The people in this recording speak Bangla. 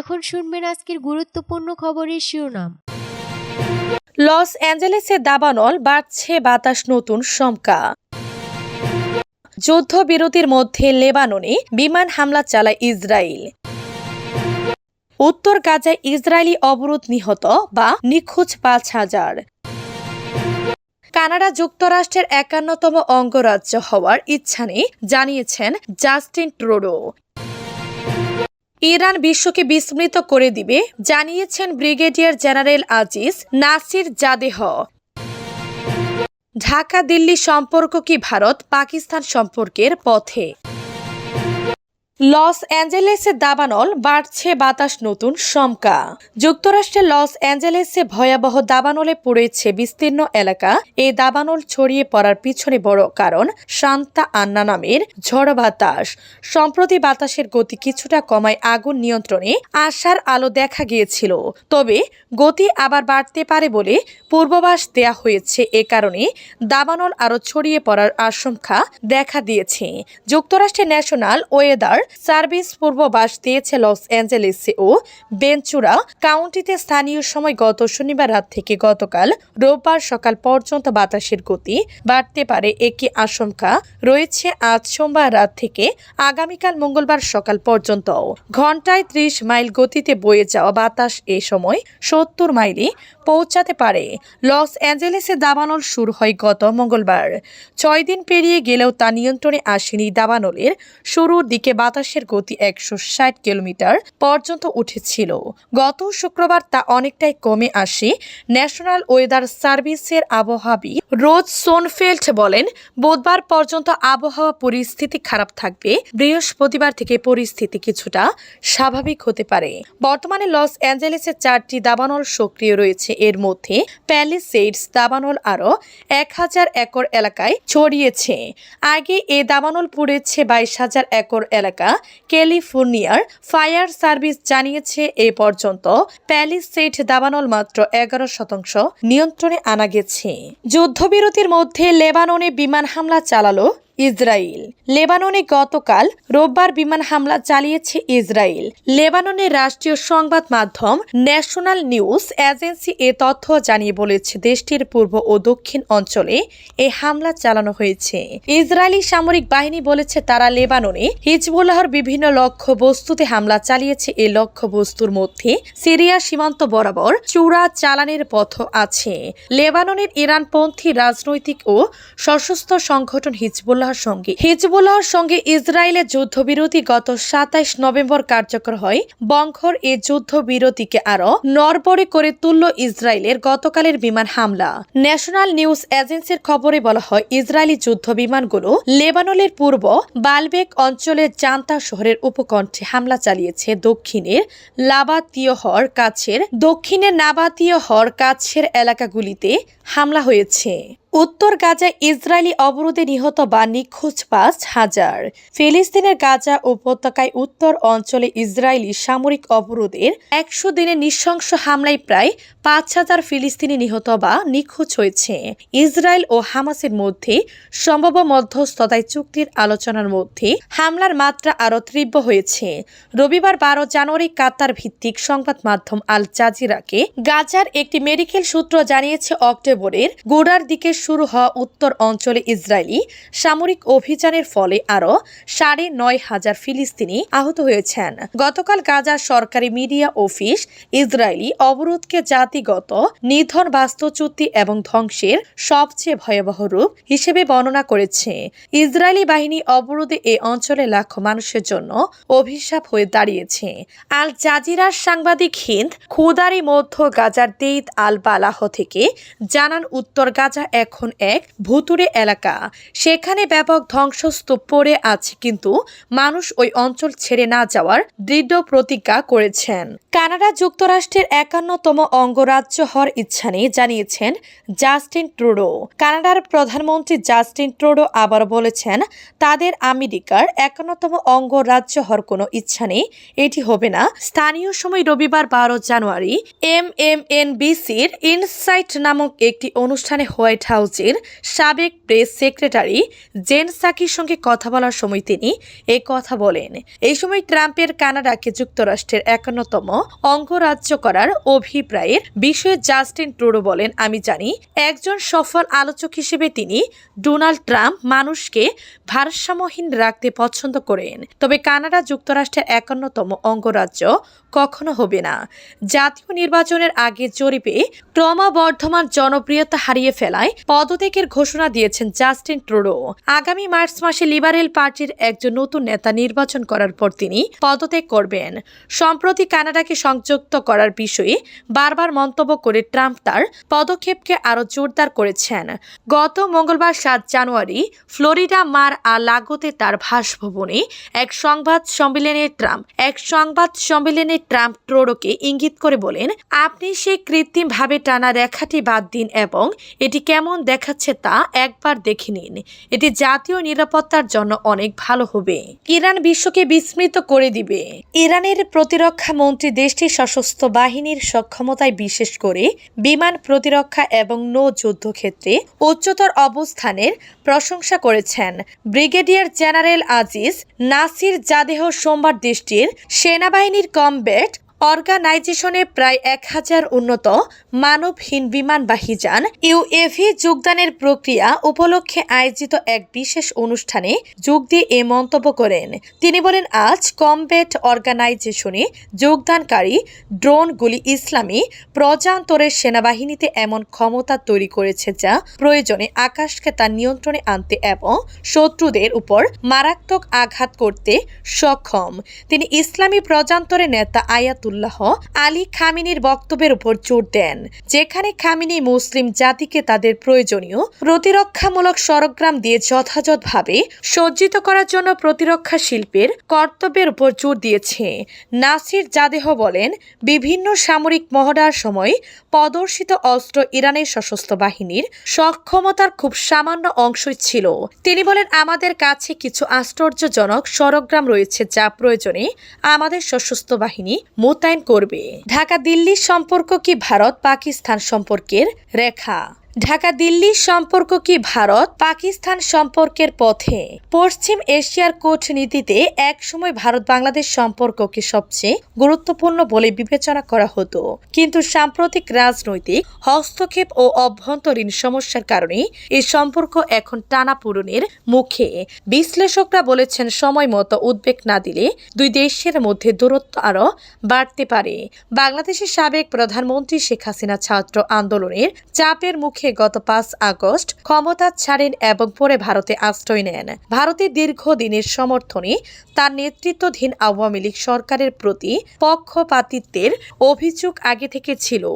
এখন শুনবেন আজকের গুরুত্বপূর্ণ খবরের শিরোনাম। লস অ্যাঞ্জেলেসে দাবানল, বাড়ছে বাতাস নতুন শঙ্কা। যুদ্ধবিরতির মধ্যে লেবাননে বিমান হামলা চালায় ইসরায়েল। উত্তর গাজায় ইসরায়েলি অবরোধ নিহত বা নিখোঁজ পাঁচ হাজার। কানাডা যুক্তরাষ্ট্রের একান্নতম অঙ্গরাজ্য হওয়ার ইচ্ছা নেই জানিয়েছেন জাস্টিন ট্রুডো। ইরান বিশ্বকে বিস্মৃত করে দিবে, জানিয়েছেন brigadier general Aziz Nasirzadeh. Dhaka Delhi সম্পর্ক কি ভারত পাকিস্তান সম্পর্কের পথে? লস অ্যাঞ্জেলেসে দাবানল, বাড়ছে বাতাস নতুন শঙ্কা যুক্তরাষ্ট্রের লস অ্যাঞ্জেলেসে ভয়াবহ দাবানলে পড়েছে বিস্তীর্ণ এলাকা। এই দাবানল ছড়িয়ে পড়ার পিছনে বড় কারণ শান্তা আন্না নামের ঝড় বাতাস। সম্প্রতি বাতাসের গতি কিছুটা কমায় আগুন নিয়ন্ত্রণে আশার আলো দেখা গিয়েছিল। তবে গতি আবার বাড়তে পারে বলে পূর্বাভাস দেয়া হয়েছে। এ কারণে দাবানল আরও ছড়িয়ে পড়ার আশঙ্কা দেখা দিয়েছে। যুক্তরাষ্ট্রের ন্যাশনাল ওয়েদার সার্ভিস পূর্বাভাস দিয়েছে লস অ্যাঞ্জেলেসে ও বেঞ্চুরা কাউন্টিতে স্থানীয় সময় গত শনিবার রাত থেকে গতকাল রোববার সকাল পর্যন্ত বাতাসের গতি বাড়তে পারে একই আশঙ্কা রয়েছে আজ সোমবার রাত থেকে আগামীকাল মঙ্গলবার সকাল পর্যন্ত। ঘন্টায় ত্রিশ মাইল গতিতে বয়ে যাওয়া বাতাস এ সময় সত্তর মাইলে পৌঁছাতে পারে। লস অ্যাঞ্জেলেসে দাবানল শুরু হয় গত মঙ্গলবার। ছয় দিন পেরিয়ে গেলেও তা নিয়ন্ত্রণে আসেনি দাবানলের। শুরুর দিকে বাতাসের গতি একশো ষাট কিলোমিটার পর্যন্ত উঠেছিল। গত শুক্রবার তা অনেকটাই কমে আসে। ন্যাশনাল ওয়েদার সার্ভিসের আবহাওয়াবি রোজ সোনফেল্ট বলেন, বুধবার পর্যন্ত আবহাওয়া পরিস্থিতি খারাপ থাকবে। বৃহস্পতিবার থেকে পরিস্থিতি কিছুটা স্বাভাবিক হতে পারে। বর্তমানে লস অ্যাঞ্জেলেসে চারটি দাবানল সক্রিয় রয়েছে। এর মধ্যে প্যালিসেডস দাবানল আরও এক হাজার একর এলাকায় ছড়িয়েছে। আগে এ দাবানল পুড়েছে বাইশ হাজার একর এলাকা ক্যালিফোর্নিয়ার ফায়ার সার্ভিস জানিয়েছে এ পর্যন্ত। প্যালিসেট দাবানল মাত্র এগারো শতাংশ নিয়ন্ত্রণে আনা গেছে। যুদ্ধবিরতির মধ্যে লেবাননে বিমান হামলা চালালো ইসরায়েল লেবাননে গতকাল রোববার বিমান হামলা চালিয়েছে ইসরায়েল লেবাননের রাষ্ট্রীয় সংবাদ মাধ্যম ন্যাশনাল নিউজ এজেন্সি এ তথ্য জানিয়ে বলেছে, দেশটির পূর্ব ও দক্ষিণ অঞ্চলে এই হামলা চালানো হয়েছে। ইসরায়েলি সামরিক বাহিনী বলেছে, তারা লেবাননে হিজবুল্লাহর বিভিন্ন লক্ষ্য বস্তুতে হামলা চালিয়েছে। এই লক্ষ্য বস্তুর মধ্যে সিরিয়া সীমান্ত বরাবর চূড়া চালানের পথ আছে। লেবাননের ইরানপন্থী রাজনৈতিক ও সশস্ত্র সংগঠন হিজবুল্লাহর সঙ্গে। হিজবুল্লাহর সঙ্গে ইসরায়েলের যুদ্ধবিরতি গত সাতাইশ নভেম্বর কার্যকর হয়। বংখর এ যুদ্ধবিরতিকে আরও নরবরে করে তুলল ইসরায়েলের গতকালের বিমান হামলা। ন্যাশনাল নিউজ এজেন্সির খবরে বলা হয়, ইসরায়েলি যুদ্ধ বিমানগুলো লেবাননের পূর্ব বালবেক অঞ্চলের জান্তা শহরের উপকণ্ঠে হামলা চালিয়েছে। দক্ষিণের লাবাতীয়হর কাছের দক্ষিণের নাবাতীয়হর কাছের এলাকাগুলিতে হামলা হয়েছে। উত্তর গাজায় ইসরায়েলি অবরোধে নিহত বা নিখোঁজ পাঁচ হাজার। ফিলিস্তিনের গাজা উপত্যকায় উত্তর অঞ্চলে ইসরায়েলি সামরিক অবরোধের একশো দিনের নৃশংস হামলায় প্রায় পাঁচ হাজার ফিলিস্তিনি নিহত বা নিখোঁজ হয়েছে। ইসরায়েল ও হামাসের মধ্যে সম্ভব মধ্যস্থতায় চুক্তির আলোচনার মধ্যে হামলার মাত্রা আরও তীব্র হয়েছে। রবিবার বারো জানুয়ারি কাতার ভিত্তিক সংবাদ মাধ্যম আল জাজিরাকে গাজার একটি মেডিকেল সূত্র জানিয়েছে, অক্টোবরের গোড়ার দিকে শুরু হওয়া উত্তর অঞ্চলে ইসরায়েলি সামরিক অভিযানের ফলে আরও সাড়ে নয় হাজার ফিলিস্তিনি আহত হয়েছেন। গতকাল গাজার সরকারি মিডিয়া অফিস ইসরায়েলি অবরোধকে জাতিগত, নিধন, বাস্তুচ্যুতি এবং ধ্বংসের সবচেয়ে ভয়াবহ রূপ হিসেবে বর্ণনা করেছে। ইসরায়েলি বাহিনী অবরোধে এ অঞ্চলে লাখো মানুষের জন্য অভিশাপ হয়ে দাঁড়িয়েছে। আল জাজিরার সাংবাদিক হিন্দ খুদারি মধ্য গাজার দেইদ আল বালাহ থেকে জানান, উত্তর গাজা এখন এক ভুতুরে এলাকা। সেখানে ব্যাপক ধ্বংসস্তূপ পড়ে আছে কিন্তু মানুষ ওই অঞ্চল ছেড়ে না যাওয়ার দৃঢ় প্রতিজ্ঞা করেছেন। কানাডা যুক্তরাষ্ট্রের একান্নতম অঙ্গরাজ্য হওয়ার ইচ্ছা নেই, জানিয়েছেন জাস্টিন ট্রুডো। কানাডার প্রধানমন্ত্রী জাস্টিন ট্রুডো আবার বলেছেন, তাদের আমেরিকার একান্নতম অঙ্গরাজ্য হওয়ার কোনো ইচ্ছা নেই, এটি হবে না। স্থানীয় সময় রবিবার বারো জানুয়ারি এম এম এন বিসির ইনসাইট নামক একটি অনুষ্ঠানে হোয়াইট হাউস হাউসের সাবেক প্রেস সেক্রেটারি জেন সাকির সঙ্গে কথা বলার সময় তিনি এ কথা বলেন। এই সময় ট্রাম্পের কানাডাকে যুক্তরাষ্ট্রের একান্নতম অঙ্গরাজ্য করার অভিপ্রায়ের বিষয়ে জাস্টিন ট্রুডো বলেন, আমি জানি একজন সফল আলোচক হিসেবে তিনি ডোনাল্ড ট্রাম্প মানুষকে ভারসাম্যহীন রাখতে পছন্দ করেন। তবে কানাডা যুক্তরাষ্ট্রের একান্নতম অঙ্গরাজ্য কখনো হবে না। জাতীয় নির্বাচনের আগে জরিপে ক্রমবর্ধমান জনপ্রিয়তা হারিয়ে ফেলায় পদত্যাগের ঘোষণা দিয়েছেন জাস্টিন ট্রুডো। আগামী মার্চ মাসে লিবারেল পার্টির একজন নতুন নেতা নির্বাচন করার পর তিনি পদত্যাগ করবেন। সম্প্রতি কানাডাকে সংযুক্ত করার বিষয়ে বারবার মন্তব্য করে ট্রাম্প তার পদক্ষেপকে আরও জোরদার করেছেন। গত মঙ্গলবার সাত জানুয়ারি ফ্লোরিডা মার আ লাগোতে তার বাসভবনে এক সংবাদ সম্মেলনে ট্রাম্প, এক সংবাদ সম্মেলনে ট্রাম্প ট্রোডোকে ইঙ্গিত করে বলেন, আপনি সেই কৃত্রিমভাবে টানা রেখাটি বাদ দিন এবং এটি কেমন দেখাচ্ছে তা একবার দেখে নিন। এটি জাতীয় নিরাপত্তার জন্য অনেক ভালো হবে। ইরান বিশ্বকে বিস্মৃত করে দিবে। ইরানের প্রতিরক্ষা মন্ত্রী দেশটির সশস্ত্র বাহিনীর সক্ষমতায় বিশেষ করে বিমান প্রতিরক্ষা এবং নৌ যুদ্ধক্ষেত্রে উচ্চতর অবস্থানের প্রশংসা করেছেন brigadier general Aziz Nasirzadeh সোমবার দেশটির সেনাবাহিনীর কমব্যাট অর্গানাইজেশনে প্রায় এক হাজার উন্নত মানবহীন বিমানবাহী যান ইউএভি যোগদানের প্রক্রিয়া উপলক্ষে আয়োজিত এক বিশেষ অনুষ্ঠানে যোগ দিয়ে এ মন্তব্য করেন। তিনি বলেন, আজ কমব্যাট অর্গানাইজেশনে যোগদানকারী ড্রোনগুলি ইসলামী প্রজান্তরের সেনাবাহিনীতে এমন ক্ষমতা তৈরি করেছে যা প্রয়োজনে আকাশকে তার নিয়ন্ত্রণে আনতে এবং শত্রুদের উপর মারাত্মক আঘাত করতে সক্ষম। তিনি ইসলামী প্রজান্তরের নেতা আয়াতুল্লাহ আলী খামিনির বক্তব্যের উপর জোর দেন, যেখানে খামিনি মুসলিম জাতিকে তাদের প্রয়োজনীয় প্রতিরক্ষামূলক সরগ্রাম দিয়ে যথাযথভাবে সজ্জিত করার জন্য প্রতিরক্ষা শিল্পের কর্তব্যের উপর জোর দিয়েছে। নাসির জাদেহ বলেন, বিভিন্ন সামরিক মহড়ার সময় প্রদর্শিত অস্ত্র ইরানের সশস্ত্র বাহিনীর সক্ষমতার খুব সামান্য অংশই ছিল। তিনি বলেন, আমাদের কাছে কিছু আশ্চর্যজনক সরগ্রাম রয়েছে যা প্রয়োজনে আমাদের সশস্ত্র বাহিনী মোতায়েন করবে। ঢাকা দিল্লির সম্পর্ক কি ভারত পাকিস্তান সম্পর্কের রেখা? ঢাকা দিল্লি সম্পর্ক কি ভারত, পাকিস্তান সম্পর্কের পথে? পশ্চিম এশিয়ার কূটনীতিতে একসময় ভারত বাংলাদেশ সম্পর্ককে সবচেয়ে গুরুত্বপূর্ণ বলে বিবেচনা করা হতো। কিন্তু সাম্প্রতিক রাজনৈতিক হস্তক্ষেপ ও অভ্যন্তরীণ সমস্যার কারণে এই সম্পর্ক এখন টানাপূরণের মুখে। বিশ্লেষকরা বলেছেন, সময় মতো উদ্বেগ না দিলে দুই দেশের মধ্যে দূরত্ব আরও বাড়তে পারে। বাংলাদেশের সাবেক প্রধানমন্ত্রী শেখ হাসিনা ছাত্র আন্দোলনের চাপের মুখে গত পাঁচ আগস্ট ক্ষমতা ছাড়েন এবং পরে ভারতে আশ্রয় নেন। ভারতে দীর্ঘদিনের সমর্থনে তার নেতৃত্বাধীন আওয়ামী লীগ সরকারের প্রতি পক্ষপাতিত্বের অভিযোগ আগে থেকে ছিল।